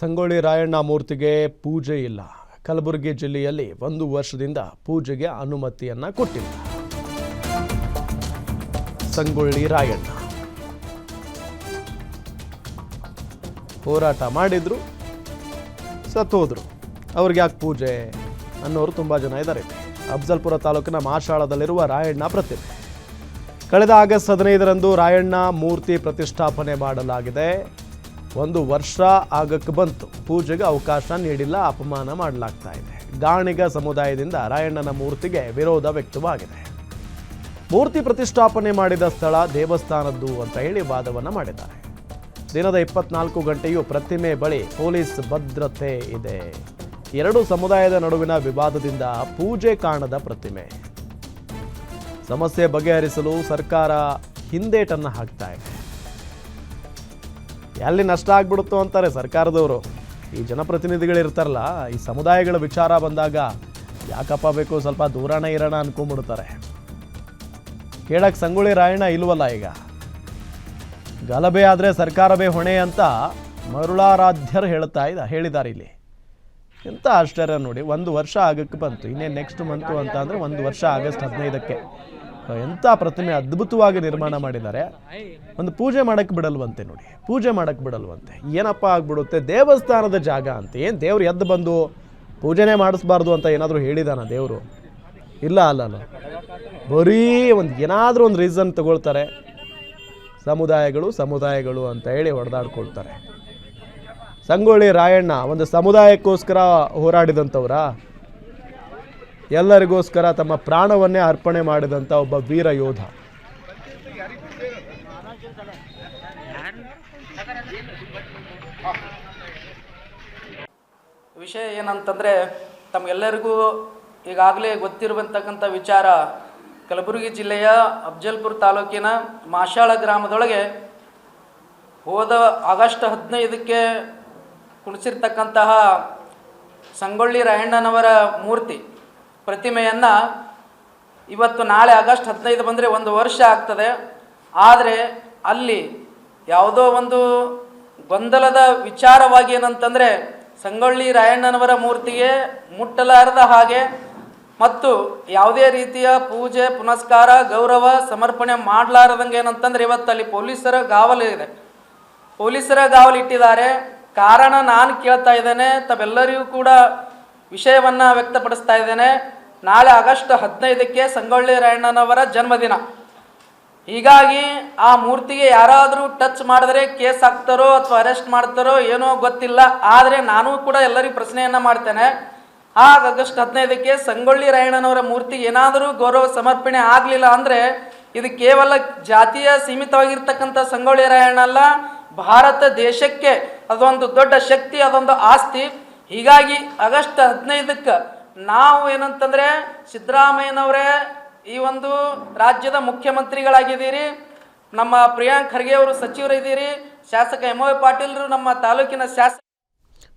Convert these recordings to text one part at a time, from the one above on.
ಸಂಗೊಳ್ಳಿ ರಾಯಣ್ಣ ಮೂರ್ತಿಗೆ ಪೂಜೆ ಇಲ್ಲ. ಕಲಬುರಗಿ ಜಿಲ್ಲೆಯಲ್ಲಿ ಒಂದು ವರ್ಷದಿಂದ ಪೂಜೆಗೆ ಅನುಮತಿಯನ್ನ ಕೊಟ್ಟಿಲ್ಲ. ಸಂಗೊಳ್ಳಿ ರಾಯಣ್ಣ. ಹೋರಾಟ ಮಾಡಿದ್ರು, ಸತ್ತೋದ್ರು. ಅವ್ರಿಗೆ ಯಾಕೆ ಪೂಜೆ ಅನ್ನೋರು ತುಂಬ ಜನ ಇದ್ದಾರೆ ಅಫ್ಜಲ್ಪುರ ತಾಲೂಕಿನ ಮಾಶಾಳದಲ್ಲಿರುವ ರಾಯಣ್ಣ ಪ್ರತಿಮೆ. ಕಳೆದ ಆಗಸ್ಟ್ ಹದಿನೈದರಂದು ರಾಯಣ್ಣ ಮೂರ್ತಿ ಪ್ರತಿಷ್ಠಾಪನೆ ಮಾಡಲಾಗಿದೆ. ಒಂದು ವರ್ಷ ಆಗಕ್ಕೆ ಬಂತು. ಪೂಜೆಗೆ ಅವಕಾಶ ನೀಡಿಲ್ಲ, ಅಪಮಾನ ಮಾಡಲಾಗ್ತಾ ಇದೆ. ಗಾಣಿಗ ಸಮುದಾಯದಿಂದ ರಾಯಣ್ಣನ ಮೂರ್ತಿಗೆ ವಿರೋಧ ವ್ಯಕ್ತವಾಗಿದೆ. ಮೂರ್ತಿ ಪ್ರತಿಷ್ಠಾಪನೆ ಮಾಡಿದ ಸ್ಥಳ ದೇವಸ್ಥಾನದ್ದು ಅಂತ ಹೇಳಿ ವಾದವನ್ನು ಮಾಡಿದ್ದಾರೆ. ದಿನದ ಇಪ್ಪತ್ನಾಲ್ಕು ಗಂಟೆಯೂ ಪ್ರತಿಮೆ ಬಳಿ ಪೊಲೀಸ್ ಭದ್ರತೆ ಇದೆ. ಎರಡು ಸಮುದಾಯದ ನಡುವಿನ ವಿವಾದದಿಂದ ಪೂಜೆ ಕಾಣದ ಪ್ರತಿಮೆ. ಸಮಸ್ಯೆ ಬಗೆಹರಿಸಲು ಸರ್ಕಾರ ಹಿಂದೇಟನ್ನು ಹಾಕ್ತಾ ಇದೆ. ಎಲ್ಲಿ ನಷ್ಟ ಆಗ್ಬಿಡುತ್ತೋ ಅಂತಾರೆ ಸರ್ಕಾರದವರು. ಈ ಜನಪ್ರತಿನಿಧಿಗಳು ಇರ್ತಾರಲ್ಲ ಈ ಸಮುದಾಯಗಳ ವಿಚಾರ ಬಂದಾಗ ಯಾಕಪ್ಪ ಬೇಕು ಸ್ವಲ್ಪ ದೂರಣ ಇರೋಣ ಅನ್ಕೊಂಡ್ಬಿಡ್ತಾರೆ. ಕೇಳಕ್ಕೆ ಸಂಗೊಳ್ಳಿ ರಾಯಣ್ಣ ಇಲ್ವಲ್ಲ ಈಗ? ಗಲಭೆ ಆದರೆ ಸರ್ಕಾರವೇ ಹೊಣೆ ಅಂತ ಮರುಳಾರಾಧ್ಯರು ಹೇಳ್ತಾ ಇದ್ದ ಹೇಳಿದ್ದಾರೆ ಇಲ್ಲಿ. ಎಂತ ಆಶ್ಚರ್ಯ ನೋಡಿ, ಒಂದು ವರ್ಷ ಆಗಕ್ಕೆ ಬಂತು, ಇನ್ನೇನು ನೆಕ್ಸ್ಟ್ ಮಂತು ಅಂತ ಅಂದರೆ ಒಂದು ವರ್ಷ ಆಗಸ್ಟ್ ಹದಿನೈದಕ್ಕೆ. ಎಂಥ ಪ್ರತಿಮೆ ಅದ್ಭುತವಾಗಿ ನಿರ್ಮಾಣ ಮಾಡಿದ್ದಾರೆ. ಒಂದು ಪೂಜೆ ಮಾಡಕ್ಕೆ ಬಿಡಲ್ವಂತೆ ನೋಡಿ, ಪೂಜೆ ಮಾಡಕ್ಕೆ ಬಿಡಲ್ವಂತೆ. ಏನಪ್ಪ ಆಗ್ಬಿಡುತ್ತೆ, ದೇವಸ್ಥಾನದ ಜಾಗ ಅಂತ, ಏನು ದೇವ್ರು ಎದ್ದು ಬಂದು ಪೂಜೆನೆ ಮಾಡಿಸ್ಬಾರ್ದು ಅಂತ ಏನಾದರೂ ಹೇಳಿದಾನ ದೇವರು? ಇಲ್ಲ, ಅಲ್ಲ ಅಲ್ಲ. ಬರೀ ಒಂದು ಏನಾದರೂ ಒಂದು ರೀಸನ್ ತಗೊಳ್ತಾರೆ. ಸಮುದಾಯಗಳು ಸಮುದಾಯಗಳು ಅಂತ ಹೇಳಿ ಹೊಡೆದಾಡ್ಕೊಳ್ತಾರೆ. ಸಂಗೊಳ್ಳಿ ರಾಯಣ್ಣ ಒಂದು ಸಮುದಾಯಕ್ಕೋಸ್ಕರ ಹೋರಾಡಿದಂಥವ್ರ? ಎಲ್ಲರಿಗೋಸ್ಕರ ತಮ್ಮ ಪ್ರಾಣವನ್ನೇ ಅರ್ಪಣೆ ಮಾಡಿದಂಥ ಒಬ್ಬ ವೀರ ಯೋಧ. ವಿಷಯ ಏನಂತಂದರೆ ತಮಗೆಲ್ಲರಿಗೂ ಈಗಾಗಲೇ ಗೊತ್ತಿರುವಂತಕ್ಕಂಥ ವಿಚಾರ ಕಲಬುರಗಿ ಜಿಲ್ಲೆಯ ಅಫ್ಜಲ್ಪುರ ತಾಲೂಕಿನ ಮಾಶಾಳ ಗ್ರಾಮದೊಳಗೆ ಹೋದ ಆಗಸ್ಟ್ ಹದಿನೈದಕ್ಕೆ ಕುಣಿಸಿರ್ತಕ್ಕಂತಹ ಸಂಗೊಳ್ಳಿ ರಾಯಣ್ಣನವರ ಮೂರ್ತಿ. ಪ್ರತಿಮೆಯನ್ನು ಇವತ್ತು ನಾಳೆ ಆಗಸ್ಟ್ ಹದಿನೈದು ಬಂದರೆ ಒಂದು ವರ್ಷ ಆಗ್ತದೆ. ಆದರೆ ಅಲ್ಲಿ ಯಾವುದೋ ಒಂದು ಗೊಂದಲದ ವಿಚಾರವಾಗಿ ಏನಂತಂದರೆ ಸಂಗೊಳ್ಳಿ ರಾಯಣ್ಣನವರ ಮೂರ್ತಿಗೆ ಮುಟ್ಟಲಾರದ ಹಾಗೆ ಮತ್ತು ಯಾವುದೇ ರೀತಿಯ ಪೂಜೆ, ಪುನಸ್ಕಾರ, ಗೌರವ, ಸಮರ್ಪಣೆ ಮಾಡಲಾರದಂಗೆ ಏನಂತಂದರೆ ಇವತ್ತು ಅಲ್ಲಿ ಪೊಲೀಸರ ಗಾವಲಿದೆ ಪೊಲೀಸರ ಗಾವಲಿಟ್ಟಿದ್ದಾರೆ ಕಾರಣ ನಾನು ಕೇಳ್ತಾ ಇದ್ದೇನೆ. ತಾವೆಲ್ಲರಿಗೂ ಕೂಡ ವಿಷಯವನ್ನು ವ್ಯಕ್ತಪಡಿಸ್ತಾ ಇದ್ದೇನೆ. ನಾಳೆ ಆಗಸ್ಟ್ ಹದಿನೈದಕ್ಕೆ ಸಂಗೊಳ್ಳಿ ರಾಯಣ್ಣನವರ ಜನ್ಮದಿನ. ಹೀಗಾಗಿ ಆ ಮೂರ್ತಿಗೆ ಯಾರಾದರೂ ಟಚ್ ಮಾಡಿದ್ರೆ ಕೇಸ್ ಹಾಕ್ತಾರೋ ಅಥವಾ ಅರೆಸ್ಟ್ ಮಾಡ್ತಾರೋ ಏನೋ ಗೊತ್ತಿಲ್ಲ, ಆದರೆ ನಾನು ಕೂಡ ಎಲ್ಲರಿಗೂ ಪ್ರಶ್ನೆಯನ್ನು ಮಾಡ್ತೇನೆ. ಆ ಆಗಸ್ಟ್ ಹದಿನೈದಕ್ಕೆ ಸಂಗೊಳ್ಳಿ ರಾಯಣ್ಣನವರ ಮೂರ್ತಿಗೆ ಏನಾದರೂ ಗೌರವ ಸಮರ್ಪಣೆ ಆಗಲಿಲ್ಲ ಅಂದರೆ ಇದು ಕೇವಲ ಜಾತಿಯ ಸೀಮಿತವಾಗಿರ್ತಕ್ಕಂಥ ಸಂಗೊಳ್ಳಿ ರಾಯಣ್ಣ ಅಲ್ಲ, ಭಾರತ ದೇಶಕ್ಕೆ ಅದೊಂದು ದೊಡ್ಡ ಶಕ್ತಿ, ಅದೊಂದು ಆಸ್ತಿ. ಹೀಗಾಗಿ ಆಗಸ್ಟ್ ಹದಿನೈದಕ್ಕೆ ನಾವು ಏನಂತಂದರೆ ಸಿದ್ದರಾಮಯ್ಯನವರೇ ಈ ಒಂದು ರಾಜ್ಯದ ಮುಖ್ಯಮಂತ್ರಿಗಳಾಗಿದ್ದೀರಿ. ನಮ್ಮ ಪ್ರಿಯಾಂಕ್ ಖರ್ಗೆ ಅವರು ಸಚಿವರಿದ್ದೀರಿ. ಶಾಸಕ ಎಂ ವೈ ಪಾಟೀಲ್ರು ನಮ್ಮ ತಾಲೂಕಿನ ಶಾಸಕ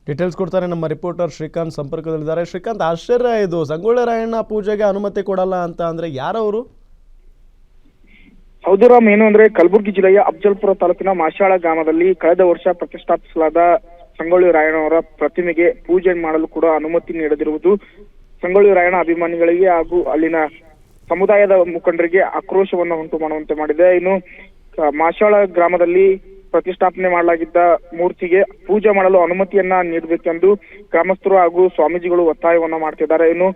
ಡೀಟೇಲ್ಸ್ ಕೊಡ್ತಾರೆ ನಮ್ಮ ರಿಪೋರ್ಟರ್ ಶ್ರೀಕಾಂತ್ ಸಂಪರ್ಕದಲ್ಲಿದ್ದಾರೆ. ಶ್ರೀಕಾಂತ್ ಆಶ್ಚರ್ಯ ಇದು. ಸಂಗೊಳ್ಳಿ ರಾಯಣ್ಣ ಪೂಜೆಗೆ ಅನುಮತಿ ಕೊಡಲ್ಲ ಅಂತ ಅಂದ್ರೆ ಯಾರವರು? ಹೌದುರಾಮ್ ಏನು ಅಂದ್ರೆ ಕಲಬುರಗಿ ಜಿಲ್ಲೆಯ ಅಫ್ಜಲ್ಪುರ ತಾಲೂಕಿನ ಮಾಶಾಳ ಗ್ರಾಮದಲ್ಲಿ ಕಳೆದ ವರ್ಷ ಪ್ರತಿಷ್ಠಾಪಿಸಲಾದ ಸಂಗೊಳ್ಳಿ ರಾಯಣ್ಣವರ ಪ್ರತಿಮೆಗೆ ಪೂಜೆ ಮಾಡಲು ಕೂಡ ಅನುಮತಿ ನೀಡದಿರುವುದು ಸಂಗೊಳ್ಳಿ ರಾಯಣ್ಣ ಅಭಿಮಾನಿಗಳಿಗೆ ಹಾಗೂ ಅಲ್ಲಿನ ಸಮುದಾಯದ ಮುಖಂಡರಿಗೆ ಆಕ್ರೋಶವನ್ನು ಉಂಟು ಮಾಡುವಂತೆ ಮಾಡಿದೆ. ಇನ್ನು ಮಾಶಾಳ ಗ್ರಾಮದಲ್ಲಿ ಪ್ರತಿಷ್ಠಾಪನೆ ಮಾಡಲಾಗಿದ್ದ ಮೂರ್ತಿಗೆ ಪೂಜೆ ಮಾಡಲು ಅನುಮತಿಯನ್ನ ನೀಡಬೇಕೆಂದು ಗ್ರಾಮಸ್ಥರು ಹಾಗೂ ಸ್ವಾಮೀಜಿಗಳು ಒತ್ತಾಯವನ್ನ ಮಾಡ್ತಿದ್ದಾರೆ. ಇನ್ನು,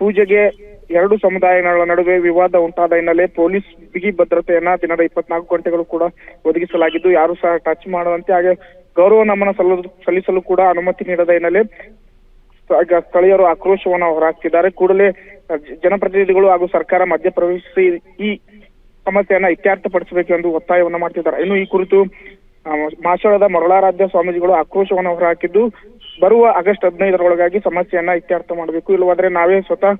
ಪೂಜೆಗೆ ಎರಡು ಸಮುದಾಯಗಳ ನಡುವೆ ವಿವಾದ ಉಂಟಾದ ಹಿನ್ನೆಲೆ ಪೊಲೀಸ್ ಬಿಗಿ ಭದ್ರತೆಯನ್ನ ದಿನದ ಇಪ್ಪತ್ನಾಲ್ಕು ಗಂಟೆಗಳು ಕೂಡ ಒದಗಿಸಲಾಗಿದ್ದು ಯಾರು ಸಹ ಟಚ್ ಮಾಡುವಂತೆ ಹಾಗೆ ಗೌರವ ನಮನ ಸಲ್ಲಿಸಲು ಕೂಡ ಅನುಮತಿ ನೀಡದ ಹಿನ್ನೆಲೆ ಸ್ಥಳ- ಸ್ಥಳೀಯರು ಆಕ್ರೋಶವನ್ನು ಹೊರಹಾಕ್ತಿದ್ದಾರೆ ಕೂಡಲೇ ಜನಪ್ರತಿನಿಧಿಗಳು ಹಾಗೂ ಸರ್ಕಾರ ಮಧ್ಯಪ್ರವೇಶಿಸಿ ಈ ಸಮಸ್ಯೆಯನ್ನ ಇತ್ಯರ್ಥಪಡಿಸಬೇಕು ಎಂದು ಒತ್ತಾಯವನ್ನ ಮಾಡ್ತಿದ್ದಾರೆ. ಇನ್ನು ಈ ಕುರಿತು ಆ, ಮಾಸಳದ ಮರಳಾರಾಧ್ಯ ಸ್ವಾಮೀಜಿಗಳು ಆಕ್ರೋಶವನ್ನು ಹೊರಹಾಕಿದ್ದು ಬರುವ ಆಗಸ್ಟ್ ಹದಿನೈದರೊಳಗಾಗಿ ಸಮಸ್ಯೆಯನ್ನ ಇತ್ಯರ್ಥ ಮಾಡಬೇಕು. ಇಲ್ಲವಾದ್ರೆ ನಾವೇ ಸ್ವತಃ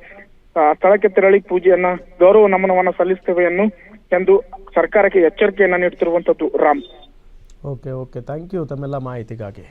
ಸ್ಥಳಕ್ಕೆ ತೆರಳಿ ಪೂಜೆಯನ್ನ, ಗೌರವ ನಮನವನ್ನ ಸಲ್ಲಿಸ್ತೇವೆಯನ್ನು ಎಂದು ಸರ್ಕಾರಕ್ಕೆ ಎಚ್ಚರಿಕೆಯನ್ನ ನೀಡುತ್ತಿರುವಂತದ್ದು Ram. Okay okay thank you ತಮ್ಮೆಲ್ಲ ಮಾಹಿತಿಗಾಗಿ.